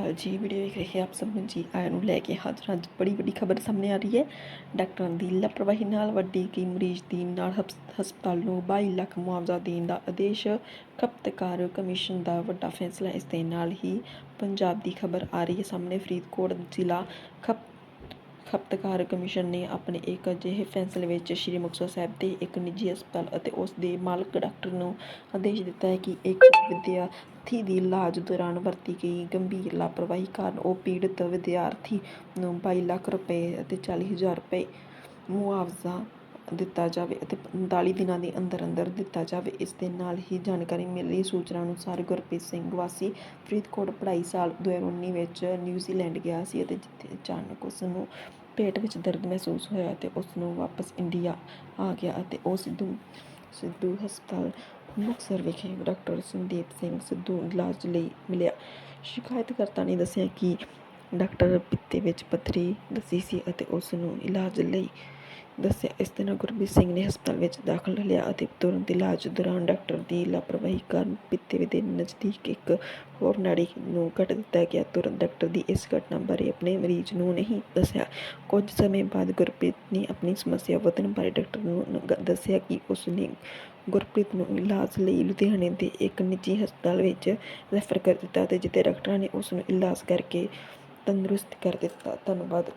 ਅਕਾਲ ਜੀ ਵੀਡੀਓ ਦੇਖ ਰਹੇ ਆਪ ਸਭ ਨੂੰ ਜੀ ਆਇਆਂ ਨੂੰ ਲੈ ਕੇ ਹਾਜ਼ਰ ਅੱਜ ਬੜੀ ਵੱਡੀ ਖਬਰ ਸਾਹਮਣੇ ਆ ਰਹੀ ਹੈ। ਡਾਕਟਰਾਂ ਦੀ ਲਾਪਰਵਾਹੀ ਨਾਲ ਵੱਡੀ ਕੀ ਮਰੀਜ਼ ਦੀ ਨਾਲ ਹਸਪ- ਹਸਪਤਾਲ ਨੂੰ 22 ਲੱਖ ਮੁਆਵਜ਼ਾ ਦੇਣ ਦਾ ਆਦੇਸ਼। ਖਪਤਕਾਰ ਕਮਿਸ਼ਨ ਦਾ ਵੱਡਾ ਫੈਸਲਾ, ਇਸ ਦੇ ਨਾਲ ਹੀ ਪੰਜਾਬ ਦੀ ਖਬਰ ਆ ਰਹੀ ਹੈ ਸਾਹਮਣੇ। ਫਰੀਦਕੋਟ ਜ਼ਿਲ੍ਹਾ ਖਪ ਖਪਤਕਾਰ ਕਮਿਸ਼ਨ ਨੇ ਆਪਣੇ ਇੱਕ ਅਜਿਹੇ ਫੈਸਲੇ ਵਿੱਚ ਸ਼੍ਰੀ ਮੁਕਤਸਰ ਸਾਹਿਬ ਦੇ ਇੱਕ ਨਿੱਜੀ ਹਸਪਤਾਲ ਅਤੇ ਉਸ ਦੇ ਮਾਲਕ ਡਾਕਟਰ ਨੂੰ ਆਦੇਸ਼ ਦਿੱਤਾ ਹੈ ਕਿ ਇੱਕ ਵਿਦਿਆਰਥੀ ਦੀ ਇਲਾਜ ਦੌਰਾਨ ਵਰਤੀ ਗਈ ਗੰਭੀਰ ਲਾਪਰਵਾਹੀ ਕਾਰਨ ਉਹ ਪੀੜਤ ਵਿਦਿਆਰਥੀ ਨੂੰ 22 ਲੱਖ ਰੁਪਏ ਅਤੇ 40 ਹਜ਼ਾਰ ਰੁਪਏ ਮੁਆਵਜ਼ਾ ਦਿੱਤਾ ਜਾਵੇ ਅਤੇ 45 ਦਿਨਾਂ ਦੇ ਅੰਦਰ ਅੰਦਰ ਦਿੱਤਾ ਜਾਵੇ। ਇਸ ਦੇ ਨਾਲ ਹੀ ਜਾਣਕਾਰੀ ਮਿਲੀ ਸੂਚਨਾ ਅਨੁਸਾਰ ਗੁਰਪ੍ਰੀਤ ਸਿੰਘ ਵਾਸੀ ਫਰੀਦਕੋਟ ਪੜ੍ਹਾਈ ਸਾਲ 2019 ਵਿੱਚ ਨਿਊਜ਼ੀਲੈਂਡ ਗਿਆ ਸੀ ਅਤੇ ਜਿੱਥੇ ਅਚਾਨਕ ਉਸ ਨੂੰ ਪੇਟ ਵਿੱਚ ਦਰਦ ਮਹਿਸੂਸ ਹੋਇਆ ਤੇ ਉਸ ਨੂੰ ਵਾਪਸ ਇੰਡੀਆ ਆ ਗਿਆ ਅਤੇ ਉਹ ਸਿੱਧੂ ਸਿੱਧੂ ਹਸਪਤਾਲ ਮੁਕਤਸਰ ਵਿਖੇ ਡਾਕਟਰ ਸੰਦੀਪ ਸਿੰਘ ਸਿੱਧੂ ਇਲਾਜ ਲਈ ਮਿਲਿਆ। ਸ਼ਿਕਾਇਤਕਰਤਾ ਨੇ ਦੱਸਿਆ ਕਿ ਡਾਕਟਰ ਪਿੱਤੇ ਵਿੱਚ ਪੱਥਰੀ ਦੱਸੀ ਸੀ ਅਤੇ ਉਸ ਨੂੰ ਇਲਾਜ ਲਈ ਦੱਸਿਆ, ਇਸ ਦੇ ਨਾਲ ਗੁਰਬੀਰ ਸਿੰਘ ਨੇ ਹਸਪਤਾਲ ਵਿੱਚ ਦਾਖਲ ਲਿਆ ਅਤੇ ਤੁਰੰਤ ਇਲਾਜ ਦੌਰਾਨ ਡਾਕਟਰ ਦੀ ਲਾਪਰਵਾਹੀ ਕਾਰਨ ਪਿੱਤੇ ਦੇ ਨਜ਼ਦੀਕ ਇੱਕ ਹੋਰ ਨਾੜੀ ਨੂੰ ਕੱਟ ਦਿੱਤਾ ਗਿਆ। ਤੁਰੰਤ ਡਾਕਟਰ ਦੀ ਇਸ ਘਟਨਾ ਬਾਰੇ ਆਪਣੇ ਮਰੀਜ਼ ਨੂੰ ਨਹੀਂ ਦੱਸਿਆ। ਕੁਝ ਸਮੇਂ ਬਾਅਦ ਗੁਰਪ੍ਰੀਤ ਨੇ ਆਪਣੀ ਸਮੱਸਿਆ ਵਧਣ ਬਾਰੇ ਡਾਕਟਰ ਨੂੰ ਦੱਸਿਆ ਕਿ ਉਸ ਨੇ ਗੁਰਪ੍ਰੀਤ ਨੂੰ ਇਲਾਜ ਲਈ ਲੁਧਿਆਣੇ ਦੇ ਇੱਕ ਨਿੱਜੀ ਹਸਪਤਾਲ ਵਿੱਚ ਰੈਫਰ ਕਰ ਦਿੱਤਾ ਤੇ ਜਿੱਥੇ ਡਾਕਟਰਾਂ ਨੇ ਉਸ ਨੂੰ ਇਲਾਜ ਕਰਕੇ ਤੰਦਰੁਸਤ ਕਰ ਦਿੱਤਾ। ਧੰਨਵਾਦ।